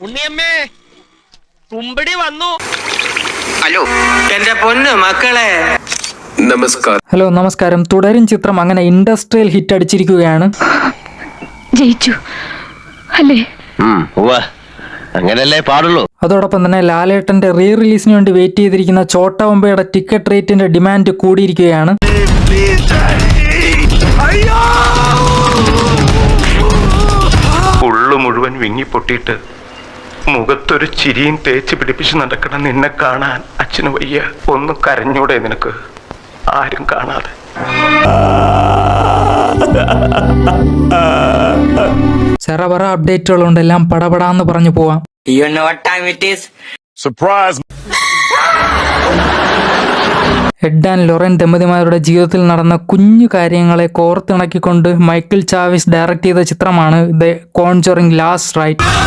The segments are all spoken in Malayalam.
ഉണ്ണിയമ്മേ കുമ്പടി വന്നു. ഹലോ എന്റെ പൊന്ന് മക്കളെ. നമസ്കാരം. ഹലോ നമസ്കാരം. തുടരും ചിത്രം അങ്ങനെ ഇൻഡസ്ട്രിയൽ ഹിറ്റ് അടിച്ചിരിക്കുകയാണ്. ജയിച്ചു. അല്ലേ? അങ്ങനല്ലേ പാടുള്ളൂ. അതോടൊപ്പം തന്നെ ലാലേട്ടന്റെ റീ റിലീസിന് വേണ്ടി വെയിറ്റ് ചെയ്തിരിക്കുന്ന ചോട്ട ഒമ്പയുടെ ടിക്കറ്റ് റേറ്റിന്റെ ഡിമാൻഡ് കൂടിയിരിക്കുകയാണ്. ഉള്ളു മുഴുവൻ വിങ്ങി പൊട്ടിയിട്ട് മുഖത്തൊരു ചിരിയും തേച്ച് പിടിപ്പിച്ച് നടക്കണം നിന്നെ കാണാൻ അച്ഛന് വയ്യ. ഒന്ന് കരഞ്ഞൂടെ നിനക്ക്. ആരും കാണാതെ. സെറവറ അപ്ഡേറ്റുകളുണ്ട് എല്ലാം പടപടാന്ന് പറഞ്ഞു പോവാം. You know what time it is Ed and Lorraine ദമ്പതിമാരുടെ ജീവിതത്തിൽ നടന്ന കുഞ്ഞു കാര്യങ്ങളെ കോർത്തിണക്കിക്കൊണ്ട് മൈക്കിൾ ചാവിസ് ഡയറക്ട് ചെയ്ത ചിത്രമാണ് ദ കോൺചറിങ് ലാസ്റ്റ് റൈറ്റ്.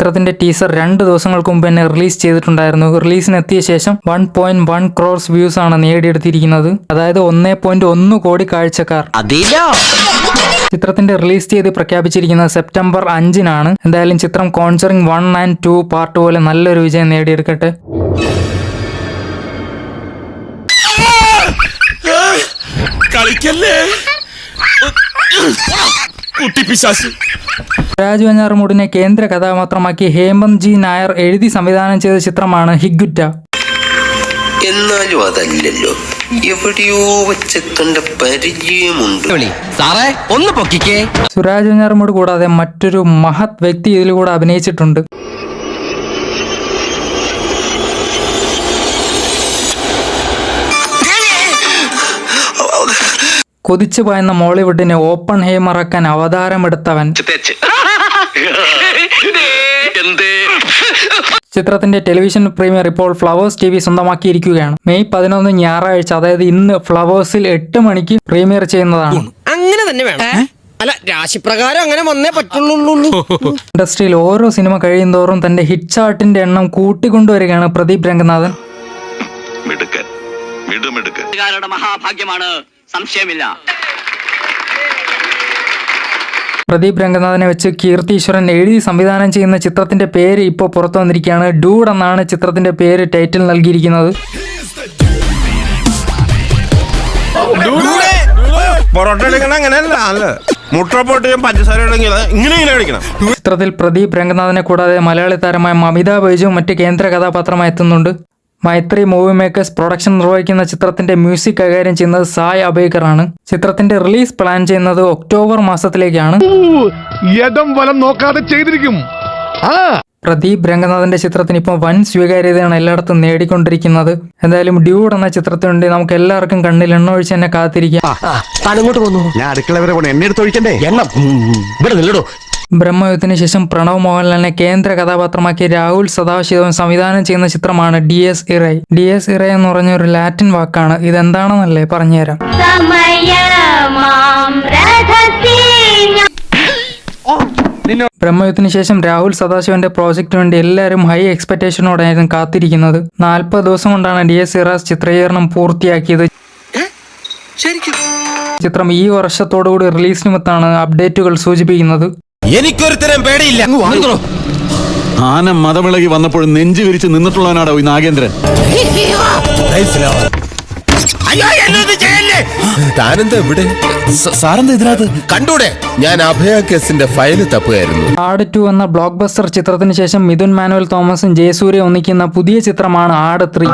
ചിത്രത്തിന്റെ ടീസർ രണ്ട് ദിവസങ്ങൾക്ക് മുമ്പ് തന്നെ റിലീസ് ചെയ്തിട്ടുണ്ടായിരുന്നു. റിലീസിനെത്തിയ ശേഷം one point one crores views ആണ് നേടിയെടുത്തിരിക്കുന്നത്. അതായത് ഒന്നേ പോയിന്റ് ഒന്ന് കോടി കാഴ്ചക്കാർ. ചിത്രത്തിന്റെ റിലീസ് തീയതി പ്രഖ്യാപിച്ചിരിക്കുന്നത് സെപ്റ്റംബർ അഞ്ചിനാണ്. എന്തായാലും ചിത്രം conjuring one and two part പോലെ നല്ലൊരു വിജയം നേടിയെടുക്കട്ടെ. രാജു വെഞ്ഞാറുമൂടിനെ കേന്ദ്ര കഥാപാത്രമാക്കി ഹേമന്ത് ജി നായർ എഴുതി സംവിധാനം ചെയ്ത ചിത്രമാണ് ഹിഗുറ്റ. എന്നാലും അതല്ലല്ലോ. എവിടെയോ വെച്ചെത്തേണ്ട പരിചയമുണ്ട്. സാറേ ഒന്ന് പൊക്കിക്കേ. സുരാജ് വെഞ്ഞാറുമൂട് കൂടാതെ മറ്റൊരു മഹത് വ്യക്തി ഇതിലൂടെ അഭിനയിച്ചിട്ടുണ്ട്. കൊതിച്ചു പായുന്ന മോളിവുഡിനെ ഓപ്പൺ ഹേമറാക്കാൻ അവതാരമെടുത്തവൻ ചിത്രത്തിന്റെ ടെലിവിഷൻ പ്രീമിയർ ഇപ്പോൾ ഫ്ലവേഴ്സ് ടി വി സ്വന്തമാക്കിയിരിക്കുകയാണ്. മെയ് പതിനൊന്ന് ഞായറാഴ്ച അതായത് ഇന്ന് ഫ്ലവേഴ്സിൽ എട്ട് മണിക്ക് പ്രീമിയർ ചെയ്യുന്നതാണ്. അങ്ങനെ തന്നെ വേണം. അല്ല രാശിപ്രകാരം അങ്ങനെ വന്നേ പറ്റുള്ളൂ ഇൻഡസ്ട്രിയിൽ ഓരോ സിനിമ കഴിയുന്തോറും തന്റെ ഹിറ്റ് ചാർട്ടിന്റെ എണ്ണം കൂട്ടിക്കൊണ്ടുവരികയാണ് പ്രദീപ് രംഗനാഥൻ. മഹാഭാഗ്യമാണ് സംശയമില്ല. പ്രദീപ് രംഗനാഥനെ വെച്ച് കീർത്തീശ്വരൻ എഴുതി സംവിധാനം ചെയ്യുന്ന ചിത്രത്തിന്റെ പേര് ഇപ്പോൾ പുറത്തു വന്നിരിക്കുകയാണ്. ഡൂഡ് എന്നാണ് ചിത്രത്തിന്റെ പേര് ടൈറ്റിൽ നൽകിയിരിക്കുന്നത്. പൊറോട്ട അങ്ങനെയല്ല. ഇങ്ങനെ ചിത്രത്തിൽ പ്രദീപ് രംഗനാഥനെ കൂടാതെ മലയാളി താരമായ മമിത ബൈജുവും മറ്റ് കേന്ദ്ര കഥാപാത്രമായി എത്തുന്നുണ്ട്. മൈത്രി മൂവി മേക്കേഴ്സ് പ്രൊഡക്ഷൻ നിർവഹിക്കുന്ന ചിത്രത്തിന്റെ മ്യൂസിക് കൈകാര്യം ചെയ്യുന്നത് സായ് അബേക്കർ ആണ് ചിത്രത്തിന്റെ റിലീസ് പ്ലാൻ ചെയ്യുന്നത് ഒക്ടോബർ മാസത്തിലേക്കാണ്. നോക്കാതെ ചെയ്തിരിക്കും. ആ. പ്രദീപ് രംഗനാഥന്റെ ചിത്രത്തിന് ഇപ്പം വൻ സ്വീകാര്യതയാണ് എല്ലായിടത്തും നേടിക്കൊണ്ടിരിക്കുന്നത്. എന്തായാലും ഡ്യൂഡ് എന്ന ചിത്രത്തിനുണ്ട് നമുക്ക് എല്ലാവർക്കും കണ്ണിൽ എണ്ണ ഒഴിച്ച് തന്നെ കാത്തിരിക്കാം. ഞാൻ അടുക്കള വരെ പോണേ. എന്നെ എടുത്ത് ഒഴിക്കണ്ടേ? എണ്ണ ഇവിടെ നില്ലടോ. ബ്രഹ്മയുദ്ധത്തിന് ശേഷം പ്രണവ് മോഹൻലാലിനെ കേന്ദ്ര കഥാപാത്രമാക്കി രാഹുൽ സദാശിവം സംവിധാനം ചെയ്യുന്ന ചിത്രമാണ് D S Irai. D S Irai എന്ന് പറഞ്ഞ ഒരു ലാറ്റിൻ വാക്കാണ്. ഇതെന്താണെന്നല്ലേ പറഞ്ഞുതരാം. ബ്രഹ്മയുദ്ധത്തിന് ശേഷം രാഹുൽ സദാശിവന്റെ പ്രോജക്റ്റ് വേണ്ടി എല്ലാവരും ഹൈ എക്സ്പെക്ടേഷനോടായിരുന്നു കാത്തിരിക്കുന്നത്. നാൽപ്പത് ദിവസം കൊണ്ടാണ് ഡി എസ് ഇറാസ് ചിത്രീകരണം പൂർത്തിയാക്കിയത്. ചിത്രം ഈ വർഷത്തോടുകൂടി റിലീസ് നിമിത്താണ് അപ്ഡേറ്റുകൾ സൂചിപ്പിക്കുന്നത്. എനിക്കൊരുത്തരം പേടിയില്ല. ആന മതമിളകി വന്നപ്പോൾ നെഞ്ചു വിരിച്ച് നിന്നിട്ടുള്ളവനാടോ ഈ നാഗേന്ദ്രൻ? താനെന്താ ഇവിടെ? സാറെന്താ ഇതിനകത്ത്? കണ്ടൂടെ? ഞാൻ അഭയ കേസിന്റെ ഫയൽ തപ്പുകയായിരുന്നു. ആട് ടു എന്ന ബ്ലോക്ക് ബസ്റ്റർ ചിത്രത്തിന് ശേഷം മിഥുൻ മാനുവൽ തോമസും ജയസൂര്യ ഒന്നിക്കുന്ന പുതിയ ചിത്രമാണ് ആട് ത്രീ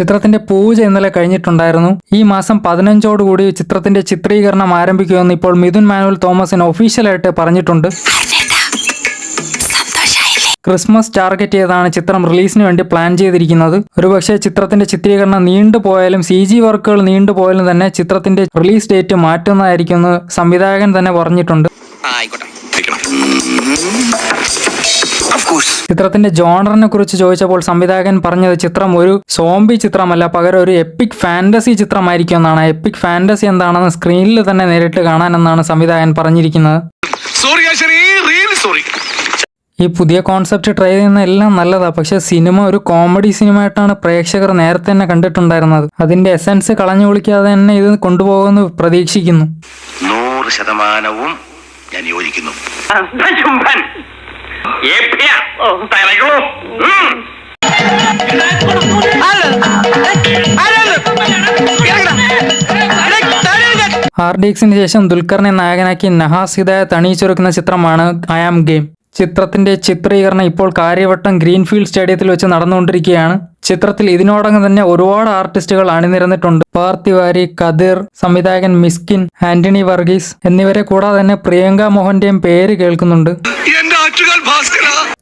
ചിത്രത്തിന്റെ പൂജ ഇന്നലെ കഴിഞ്ഞിട്ടുണ്ടായിരുന്നു. ഈ മാസം പതിനഞ്ചോടുകൂടി ചിത്രത്തിന്റെ ചിത്രീകരണം ആരംഭിക്കുമെന്ന് ഇപ്പോൾ മിഥുൻ മാനുവൽ തോമസിന് ഒഫീഷ്യലായിട്ട് പറഞ്ഞിട്ടുണ്ട്. ക്രിസ്മസ് ടാർഗറ്റ് ചെയ്താണ് ചിത്രം റിലീസിന് വേണ്ടി പ്ലാൻ ചെയ്തിരിക്കുന്നത്. ഒരുപക്ഷെ ചിത്രത്തിന്റെ ചിത്രീകരണം നീണ്ടുപോയാലും സി ജി വർക്കുകൾ നീണ്ടുപോയാലും തന്നെ ചിത്രത്തിന്റെ റിലീസ് ഡേറ്റ് മാറ്റുന്നതായിരിക്കും സംവിധായകൻ തന്നെ പറഞ്ഞിട്ടുണ്ട്. ആയിക്കോട്ടെ. ചിത്രത്തിന്റെ ജോണറിനെ കുറിച്ച് ചോദിച്ചപ്പോൾ സംവിധായകൻ പറഞ്ഞത് ചിത്രം ഒരു സോംബി ചിത്രമല്ല പകരം ഒരു എപ്പിക് ഫാന്റസി ചിത്രമായിരിക്കും എന്നാണ്. എപ്പിക് ഫാന്റസി എന്താണെന്ന് സ്ക്രീനിൽ തന്നെ നേരിട്ട് കാണാനെന്നാണ് സംവിധായകൻ പറഞ്ഞിരിക്കുന്നത്. ഈ പുതിയ കോൺസെപ്റ്റ് ട്രൈ ചെയ്യുന്ന എല്ലാം നല്ലതാ പക്ഷെ സിനിമ ഒരു കോമഡി സിനിമ ആയിട്ടാണ് പ്രേക്ഷകർ നേരത്തെ തന്നെ കണ്ടിട്ടുണ്ടായിരുന്നത്. അതിന്റെ എസൻസ് കളഞ്ഞു വിളിക്കാതെ തന്നെ ഇത് കൊണ്ടുപോകുമെന്ന് പ്രതീക്ഷിക്കുന്നു. നൂറ് ശതമാനവും ഞാൻ യോജിക്കുന്നു. ആർ ഡി എക്സിന് ശേഷം ദുൽഖറിനെ നായകനാക്കി നഹാസ് ഹിദായത്ത് അണിയിച്ചൊരുക്കുന്ന ചിത്രമാണ് ഐ ആം ഗെയിം. ചിത്രത്തിന്റെ ചിത്രീകരണം ഇപ്പോൾ കാര്യവട്ടം ഗ്രീൻഫീൽഡ് സ്റ്റേഡിയത്തിൽ വെച്ച് നടന്നുകൊണ്ടിരിക്കുകയാണ്. ചിത്രത്തിൽ ഇതിനോടകം തന്നെ ഒരുപാട് ആർട്ടിസ്റ്റുകൾ അണിനിരന്നിട്ടുണ്ട്. പാർത്ഥിവാരി കതിർ സംവിധായകൻ മിസ്കിൻ ആന്റണി വർഗീസ് എന്നിവരെ കൂടാതെ തന്നെ പ്രിയങ്ക മോഹന്റെയും പേര് കേൾക്കുന്നുണ്ട്.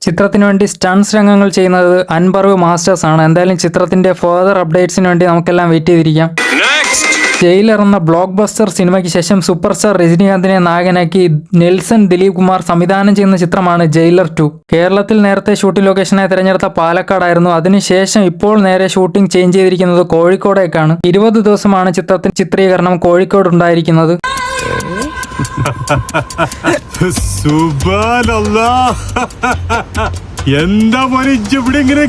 ചിത്രത്തിന് വേണ്ടി സ്റ്റൺസ് രംഗങ്ങൾ ചെയ്യുന്നത് അൻപർവ് മാസ്റ്റേഴ്സ് ആണ്. എന്തായാലും ചിത്രത്തിന്റെ ഫർദർ അപ്ഡേറ്റ്സിന് വേണ്ടി നമുക്കെല്ലാം വെയിറ്റ് ചെയ്തിരിക്കാം. ജയിലർ എന്ന ബ്ലോക്ക് ബസ്റ്റർ സിനിമയ്ക്ക് ശേഷം സൂപ്പർ സ്റ്റാർ രജനീകാന്തിനെ നായകനാക്കി നെൽസൺ ദിലീപ് കുമാർ സംവിധാനം ചെയ്യുന്ന ചിത്രമാണ് ജയിലർ ടു കേരളത്തിൽ നേരത്തെ ഷൂട്ടിംഗ് ലൊക്കേഷനായി തിരഞ്ഞെടുത്ത പാലക്കാടായിരുന്നു. അതിനുശേഷം ഇപ്പോൾ നേരെ ഷൂട്ടിംഗ് ചേഞ്ച് ചെയ്തിരിക്കുന്നത് കോഴിക്കോടേക്കാണ്. ഇരുപത് ദിവസമാണ് ചിത്രത്തിന് ചിത്രീകരണം കോഴിക്കോട് ഉണ്ടായിരിക്കുന്നത്. എന്താ മരിച്ച ഇവിടെ ഇങ്ങനെ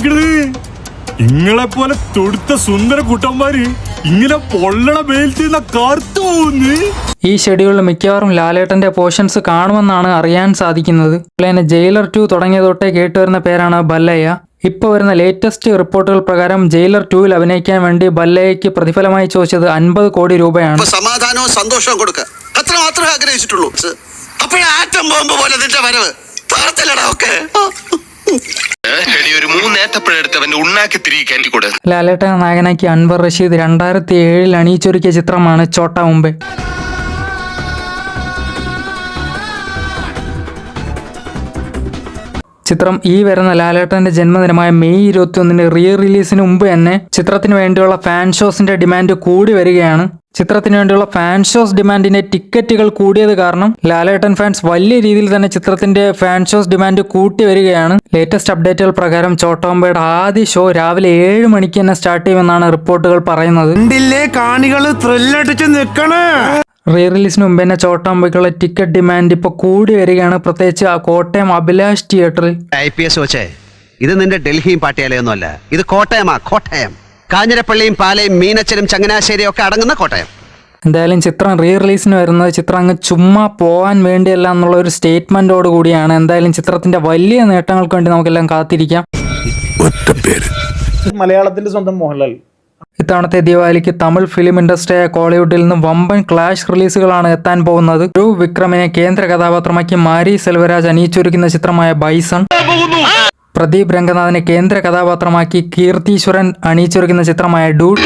ഇങ്ങളെ പോലെ തൊടുത്ത സുന്ദര കുട്ടന്മാര് ഇങ്ങനെ പൊള്ളണ വെയിലത്ത് നിന്ന് കറുത്തു പോകുന്നു ഈ ഷെഡ്യൂളിൽ മിക്കവാറും ലാലേട്ടന്റെ പോർഷൻസ് കാണുമെന്നാണ് അറിയാൻ സാധിക്കുന്നത്. പ്ലേനെ ജയിലർ ടു തുടങ്ങിയ തൊട്ടേ കേട്ടുവരുന്ന പേരാണ് ബല്ലയ്യ. ഇപ്പോൾ വരുന്ന ലേറ്റസ്റ്റ് റിപ്പോർട്ടുകൾ പ്രകാരം ജയിലർ ടൂവിൽ അഭിനയിക്കാൻ വേണ്ടി ബല്ലയ്ക്ക് പ്രതിഫലമായി ചോദിച്ചത് അൻപത് കോടി രൂപയാണ്. സമാധാനവും സന്തോഷവും കൊടുക്കുക അത്ര മാത്രമേ ആഗ്രഹിച്ചിട്ടുള്ളൂ. അപ്പോഴേ ആറ്റം ബോംബ് പോലെ നിന്റെ വരവ്. ഒക്കെ. ലാലേട്ടനെ നായകനാക്കി അൻവർ റഷീദ് രണ്ടായിരത്തി ഏഴിൽ അണിയിച്ചൊരുക്കിയ ചിത്രമാണ് ചോട്ട മുംബൈ ചിത്രം ഈ വരുന്ന ലാലേട്ടന്റെ ജന്മദിനമായ മെയ് ഇരുപത്തി ഒന്നിന് റീ റിലീസിന് മുമ്പ് തന്നെ ചിത്രത്തിന് വേണ്ടിയുള്ള ഫാൻ ഷോസിന്റെ ഡിമാൻഡ് കൂടി വരികയാണ്. ചിത്രത്തിന് വേണ്ടിയുള്ള ഫാൻ ഷോസ് ഡിമാൻഡിന്റെ ടിക്കറ്റുകൾ കൂടിയത് കാരണം ലാലേട്ടൻ ഫാൻസ് വലിയ രീതിയിൽ തന്നെ ചിത്രത്തിന്റെ ഫാൻ ഷോസ് ഡിമാൻഡ് കൂട്ടി വരികയാണ്. ലേറ്റസ്റ്റ് അപ്ഡേറ്റുകൾ പ്രകാരം ചോട്ടോമ്പയുടെ ആദ്യ ഷോ രാവിലെ ഏഴ് മണിക്ക് തന്നെ സ്റ്റാർട്ട് ചെയ്യുമെന്നാണ് റിപ്പോർട്ടുകൾ പറയുന്നത്. കാണികൾ ത്രില്ലടിച്ച് നിക്കണേ. റീ റിലീസിന് മുമ്പ് തന്നെ ചോട്ടാമ്പയ്ക്കുള്ള ടിക്കറ്റ് ഡിമാൻഡ് ഇപ്പോൾ കൂടി വരികയാണ്. പ്രത്യേകിച്ച് ആ കോട്ടയം അഭിലാഷ് തിയേറ്ററിൽ ഐ പി എസ് വെച്ചേ ഇത് നിന്റെ ഡൽഹിയും പാട്ടിയാലയൊന്നും അല്ല ഇത് കോട്ടയമാ കോട്ടയം. കാഞ്ഞിരപ്പള്ളിയും പാലയും മീനച്ചനും ചങ്ങനാശ്ശേരിയും ഒക്കെ അടങ്ങുന്ന കോട്ടയം. എന്തായാലും ചിത്രം റീ റിലീസിന് വരുന്നത് ചിത്രം അങ്ങ് ചുമ്മാ പോകാൻ വേണ്ടിയല്ല എന്നുള്ള ഒരു സ്റ്റേറ്റ്മെന്റോട് കൂടിയാണ്. എന്തായാലും ചിത്രത്തിന്റെ വലിയ നേട്ടങ്ങൾക്ക് വേണ്ടി നമുക്കെല്ലാം കാത്തിരിക്കാം. മലയാളത്തിന്റെ സ്വന്തം മോഹൻലാൽ. ഇത്തവണത്തെ ദീപാവലിക്ക് തമിഴ് ഫിലിം ഇൻഡസ്ട്രിയായ കോളിവുഡിൽ നിന്ന് വമ്പൻ ക്ലാഷ് റിലീസുകളാണ് എത്താൻ പോകുന്നത്. ധ്രുവ് വിക്രമിനെ കേന്ദ്ര കഥാപാത്രമാക്കി മാരി സെൽവരാജ് അണിയിച്ചൊരുക്കുന്ന ചിത്രമായ ബൈസൺ. പ്രദീപ് രംഗനാഥിനെ കേന്ദ്ര കഥാപാത്രമാക്കി കീർത്തീശ്വരൻ അണിയിച്ചൊരുക്കുന്ന ചിത്രമായ ഡൂഡ്.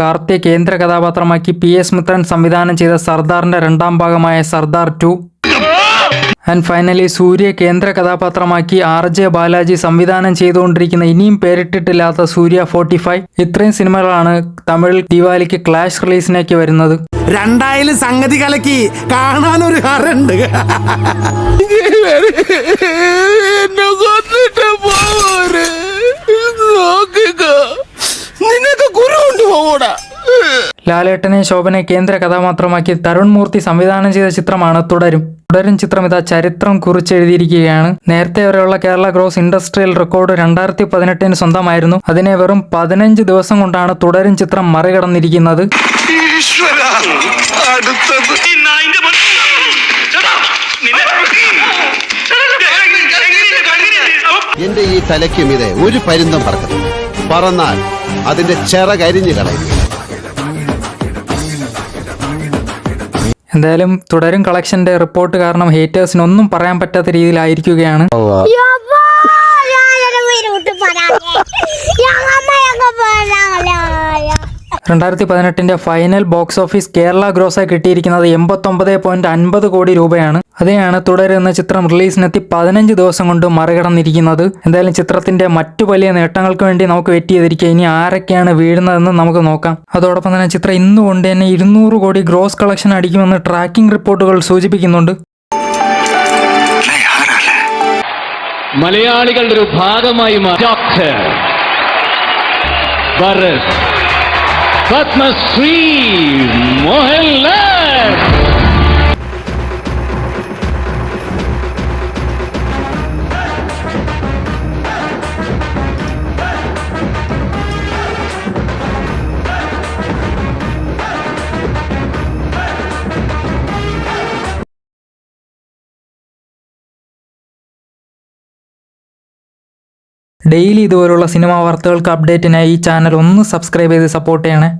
കാർത്തിക് കേന്ദ്ര കഥാപാത്രമാക്കി പി എസ് മിത്രൻ സംവിധാനം ചെയ്ത സർദാറിന്റെ രണ്ടാം ഭാഗമായ Sardar two. And finally Suriya കേന്ദ്ര കഥാപാത്രമാക്കി ആർ ജെ ബാലാജി സംവിധാനം ചെയ്തുകൊണ്ടിരിക്കുന്ന ഇനിയും പേരിട്ടിട്ടില്ലാത്ത സൂര്യ ഫോർട്ടി ഫൈവ് ഇത്രയും സിനിമകളാണ് തമിഴിൽ ദിവാലിക്ക് ക്ലാഷ് റിലീസിനേക്ക് വരുന്നത്. രണ്ടായാലും സംഗതി കലക്കി കാണാൻ ഒരു ഹറുണ്ട് നിനക്ക് ഗുരു ഉണ്ട് പോകൂടാ ലാലേട്ടനെ ശോഭനെ കേന്ദ്ര കഥാപാത്രമാക്കി തരുൺ മൂർത്തി സംവിധാനം ചെയ്ത ചിത്രമാണ് തുടരും. തുടരും ചിത്രം ഇതാ ചരിത്രം കുറിച്ചെഴുതിയിരിക്കുകയാണ്. നേരത്തെ വരെയുള്ള കേരള ഗ്രോസ് ഇൻഡസ്ട്രിയൽ റെക്കോർഡ് രണ്ടായിരത്തി പതിനെട്ടിന് സ്വന്തമായിരുന്നു. അതിനെ വെറും പതിനഞ്ച് ദിവസം കൊണ്ടാണ് തുടരും ചിത്രം മറികടന്നിരിക്കുന്നത്. എന്റെ ഈ തലയ്ക്കും ഇതേ ഒരു പരിന്തം പറക്കുന്നു പറന്നാൽ അതിന്റെ ചിറകരിഞ്ഞു കളയും എന്തായാലും തുടരും കളക്ഷന്റെ റിപ്പോർട്ട് കാരണം ഹേറ്റേഴ്സിന് ഒന്നും പറയാൻ പറ്റാത്ത രീതിയിലായിരിക്കുകയാണ്. രണ്ടായിരത്തി പതിനെട്ടിന്റെ ഫൈനൽ ബോക്സ് ഓഫീസ് കേരള ഗ്രോസായി കിട്ടിയിരിക്കുന്നത് എൺപത്തൊമ്പത് പോയിന്റ് അൻപത് കോടി രൂപയാണ്. അതിനെയാണ് തുടരുന്ന ചിത്രം റിലീസിനെത്തി പതിനഞ്ച് ദിവസം കൊണ്ട് മറികടന്നിരിക്കുന്നത്. എന്തായാലും ചിത്രത്തിന്റെ മറ്റു വലിയ നേട്ടങ്ങൾക്ക് വേണ്ടി നമുക്ക് വെയിറ്റ് ചെയ്തിരിക്കുക ഇനി ആരൊക്കെയാണ് വീഴുന്നതെന്ന് നമുക്ക് നോക്കാം. അതോടൊപ്പം തന്നെ ചിത്രം ഇന്നുകൊണ്ട് തന്നെ ഇരുന്നൂറ് കോടി ഗ്രോസ് കളക്ഷൻ അടിക്കുമെന്ന് ട്രാക്കിംഗ് റിപ്പോർട്ടുകൾ സൂചിപ്പിക്കുന്നുണ്ട്. മലയാളികളുടെ ഒരു ഭാഗമായി doctor. Padma Sri Mohanlal. Daily ഇതുപോലുള്ള സിനിമ വാർത്തകൾക്ക് അപ്ഡേറ്റിനായി ഈ ചാനൽ ഒന്ന് സബ്സ്ക്രൈബ് ചെയ്ത് സപ്പോർട്ട് ചെയ്യണേ.